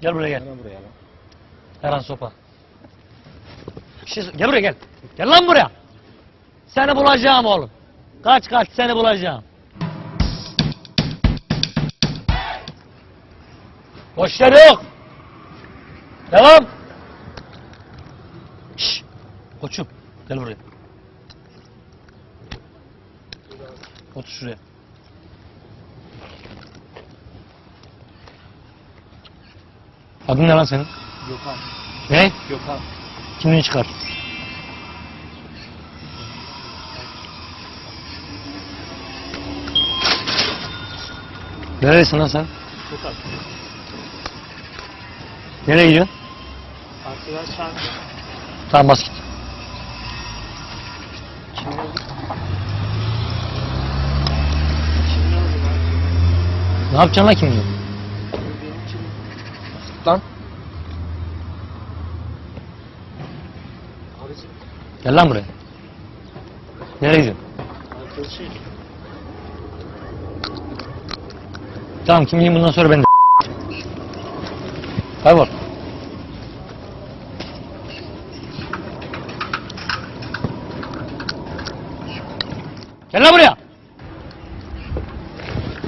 Gel buraya gel. Hemen buraya lan. Eren sopa. Bir şey Gel buraya gel. Gel lan buraya. Seni bulacağım oğlum. Kaç kaç seni bulacağım. Boş yer yok. Devam. Şşş. Koçum gel buraya. Otur şuraya. Adın ne lan senin? Gökhan. Ne? Gökhan. Kimliğini çıkar. Neredesin lan sen? Sokak. Nereye gidiyorsun? Arkadaş çarptı. Tamam bas git. Lan? Ne yapacaksın lan kimliği? Lan. Abicim. Gel lan buraya. Nereye gidiyorsun? Arkadaşıyım. Tamam kimliğin bundan sonra bende. Kaybol. Gel lan buraya.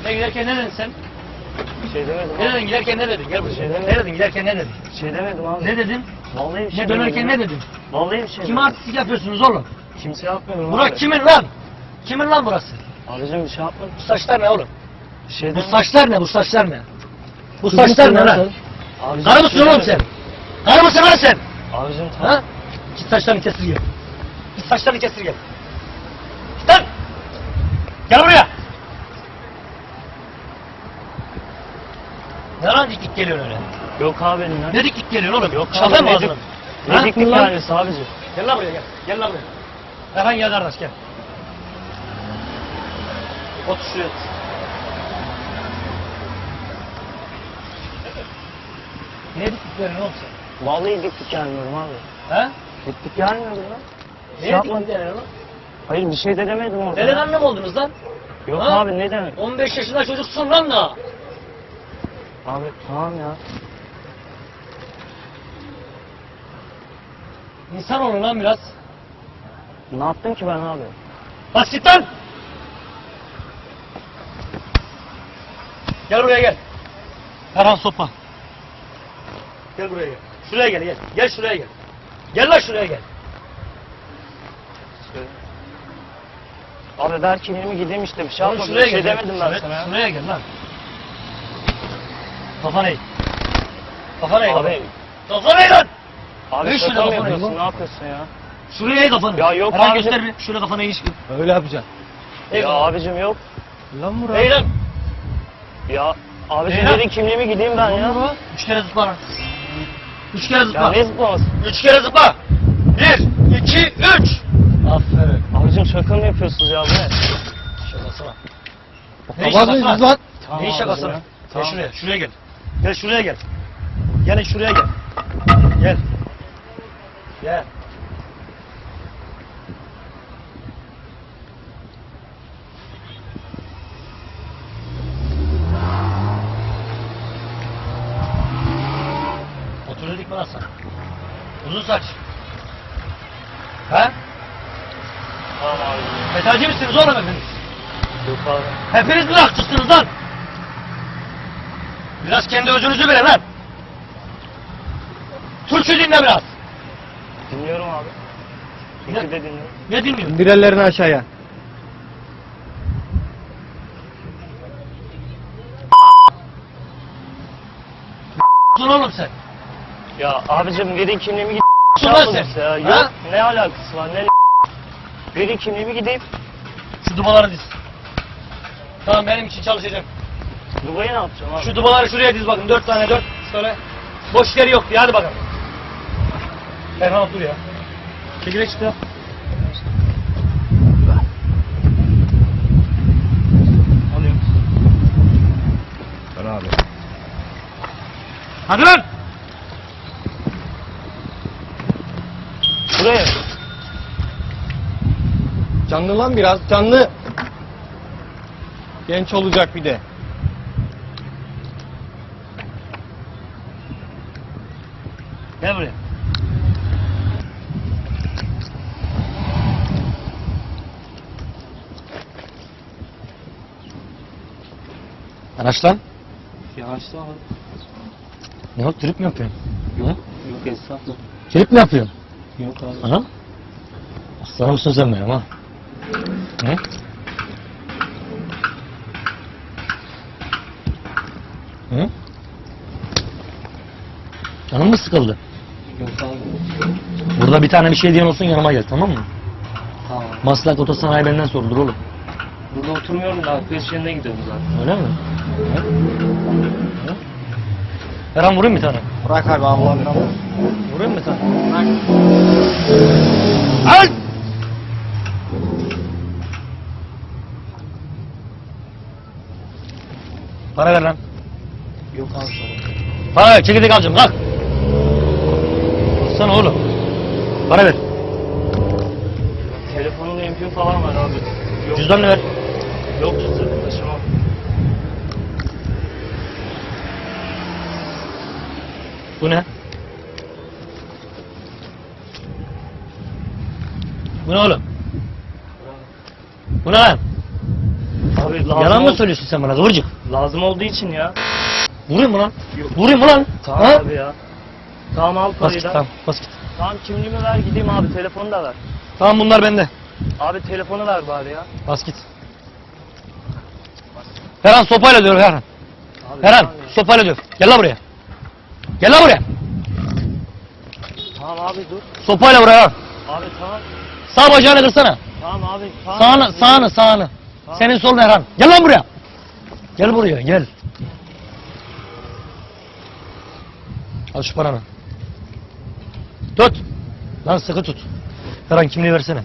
Ne giderken ne dedin sen? Bir şey demedim Ne dedin giderken ne dedin? Gel buraya. Şey. Ne dedin giderken ne dedin? Şey demedim abi. Ne dedin? Vallahi bir şey Ne dönerken ne dedin? Vallahi bir şey Kime artistik yapıyorsunuz oğlum? Kimse yapmıyorum Burak abi. kimin lan? Kimin lan burası? Abicim bir şey yapmadım. Bu saçlar ne oğlum? Bir şey Bu saçlar ne? Bu saçlar ne? Bu saçlar ne lan? Karı mısın şey oğlum sen? Karı mısın lan sen? Abicim tamam. Ha? Git saçlarını kestir gel. Git saçlarını kestir gel. Git lan! Gel buraya! Ne geliyorsun öyle? Yok abi. Ne dik dik geliyorsun oğlum? Yok Şaka abi, mı ne ağzına? dik- Ha? Ne diktik tanesi abicim. Gel lan buraya gel. Gel lan buraya. Erhan gel kardeş gel. Otur şuraya. Ne diktiklerin oğlum sen? Vallahi diktik gelmiyorum abi. Ha? Diktik gelmiyorum lan. Ne yapmadım. diktiklerin oğlum? Hayır bir şey de demedim orada. Delikanlı mı oldunuz lan? Yok Ha? abi ne demek? 15 yaşında çocuksun lan da. Abi tamam ya. İnsan olun lan biraz. Ne yaptım ki ben abi? Git lan! Gel buraya gel. Erhan sopa. Gel buraya gel. Şuraya gel gel. Gel şuraya gel. Gel lan şuraya gel. Abi ver kimliğimi gideyim işte bir şey Oğlum yapmadım. şuraya Bir şey gel. demedim ben Şuraya- sana ya. Şuraya gel lan. Kafana eğ. Kafana eğ. Abi, Kafana eğ lan. abi şaka mı kafanı. yapıyorsun? Ne yapıyorsun ya? Şuraya eğ kafanı. Ya yok Erhan abi. göster bir. Şuraya kafana eğ. Öyle yapacaksın. Eğ Ya kafanı. abicim yok. Lan Murat. Eğ lan. Ya abicim Ne ya? verin kimliğimi gideyim ben ya. Üç kere zıpla lan. Üç kere Ya zıpla. ne zıplaması? Üç kere zıpla. Bir, iki, üç. Aferin. Abicim şaka mı yapıyorsunuz ya bu ne? Şakası var. Ne Baba şakası mıyız var? lan? Tamam Ne şakası abicim var? ya. Gel Tamam. şuraya, şuraya gel. Gel şuraya gel. Gelin şuraya gel. Gel. Gel. Otur dedik mi lan sana? Uzun saç. He? Tamam abi. Metalci misiniz oğlum hepiniz? Yok abi. Hepiniz mi lan? Biraz kendi özünüzü verin lan. Türkçü dinle biraz. Dinliyorum abi. Ne? Türkü de dinliyorum. Ne dinliyorsun? İndir ellerini aşağıya. Dur oğlum sen. Ya abicim verin kimliğimi gideyim. Sus Ne lan yapalım sen. ya? Ha? Ne alakası var ne Verin kimliğimi gideyim. Şu dubaları diz. Tamam benim için çalışacağım. Dubai'ye ne yapacağım abi? Şu dubaları şuraya diz bakın. Dört tane dört. Şöyle. Boş yeri yok diye hadi bakalım. Erhan dur ya. Çekilek çıktı. Alıyorum. Abi. Hadi lan. Buraya. Canlı lan biraz canlı. Genç olacak bir de. Gel buraya. Araç lan. Yavaşla abi. Ne o trip mi yapıyorsun? Yok. Yok estağfurullah. Trip mi yapıyorsun? Yok abi. Ana? Aslanım mısın sen benim ha? Hı? Hı? Canın mı sıkıldı? Yok abi. Burada bir tane bir şey diyen olsun yanıma gel tamam mı? Tamam. Maslak Otosanayi benden sorulur oğlum. Burada oturmuyorum da arkadaş yerine gidiyorum zaten. Öyle mi? Hı? Hı? Her an vurayım bir tane. Bırak abi Allah'ın namı. Vurayım bir tane. Bırak. Al! Para ver lan. Yok abi. Para ver, çekirdek alacağım, kalk. Sana oğlum. Para ver. Telefonumda MP falan var abi. Yok. Cüzdanını ver. Yok cüzdanı taşımam. Bu ne? Bu ne oğlum? Bu ne lan? Abi lazım Yalan mı ol- söylüyorsun sen bana kıvırcık? Lazım olduğu için ya. Vurayım mı lan? Yok. Vurayım mı lan? Tamam Ha? abi ya. Tamam al Bas parayı git da. tamam, bas git. Tamam kimliğimi ver gideyim abi telefonu da ver. Tamam bunlar bende. Abi telefonu ver bari ya. Bas git. Herhan sopayla. Abi, Herhan tamam, ya. sopayla döv. Gel lan buraya. Gel lan buraya. Tamam abi dur. Sopayla vur Herhan. Abi tamam. Sağ bacağını kırsana. Tamam abi. Tamam. Sağını, sağını, sağını. Tamam. Senin solun Erhan. Gel lan buraya. Gel buraya, gel. Al şu paranı. Tut. Lan sıkı tut. Erhan kimliği versene.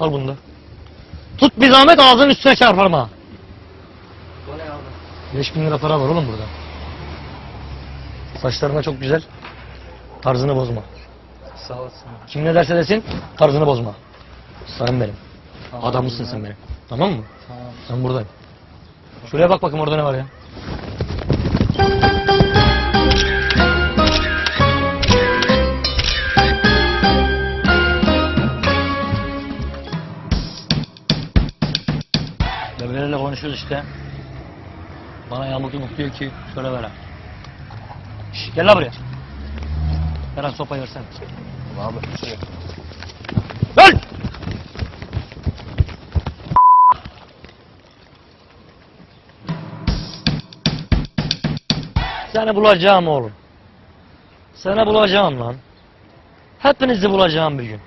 Al bunu da. Tut bir zahmet ağzının üstüne çarparım ha. Bu ne abi? 5000 lira para var oğlum burada. Saçlarına çok güzel. Tarzını bozma. Sağ olasın. Kim ne derse desin tarzını bozma. Sen benim. Tamam, Adamısın sen benim. Tamam mı? Tamam. Ben buradayım. Şuraya bak bakayım orada ne var ya. Bebelerle konuşuyoruz işte. Bana yamuk yumuk diyor ki şöyle böyle. Şş, gel lan buraya. Eren sopayı versene. Abi. Şey. Lan! Seni bulacağım oğlum. Seni bulacağım lan. Hepinizi bulacağım bir gün.